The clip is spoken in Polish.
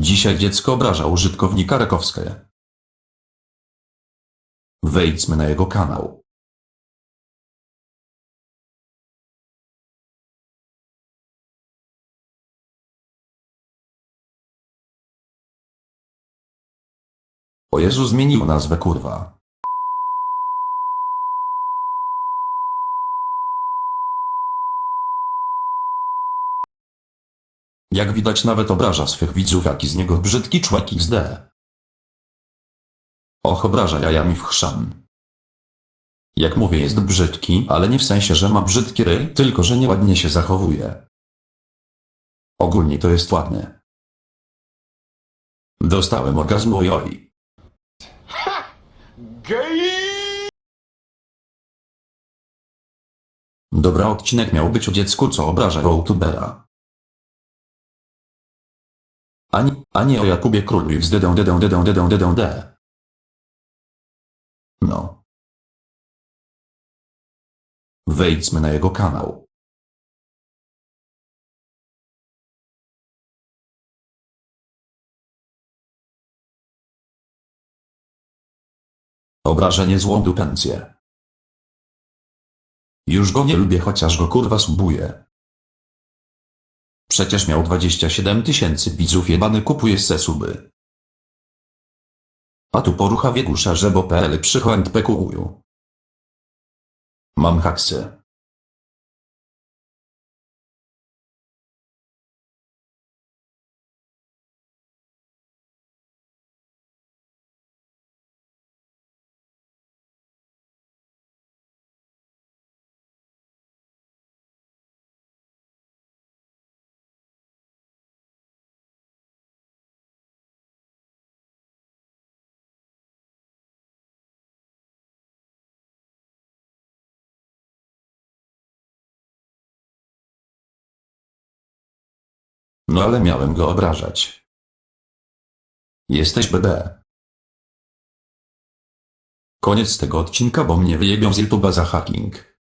Dzisiaj dziecko obraża użytkownika Rakowskie. Wejdźmy na jego kanał. O Jezu zmienił nazwę kurwa. Jak widać nawet obraża swych widzów jaki z niego brzydki człowiek XD. Och obraża jajami w chrzan. Jak mówię jest brzydki, ale nie w sensie, że ma brzydki ryj, tylko że nieładnie się zachowuje. Ogólnie to jest ładne. Dostałem orgazmu ojoj. Dobra odcinek miał być o dziecku co obraża youtubera. Ani, ani o Jakubie Królu z dedą dedą dedą dedą dedą de. No. Wejdźmy na jego kanał. Obrażenie złą dupencję. Już go nie lubię chociaż go kurwa subuję. Przecież miał 27 tysięcy widzów jebany kupuje se suby. A tu porucha wiegusza żebo.pl przychłęd PQU. Mam haksy. No ale miałem go obrażać. Jesteś BB. Koniec tego odcinka, bo mnie wyjebią z YouTube'a za hacking.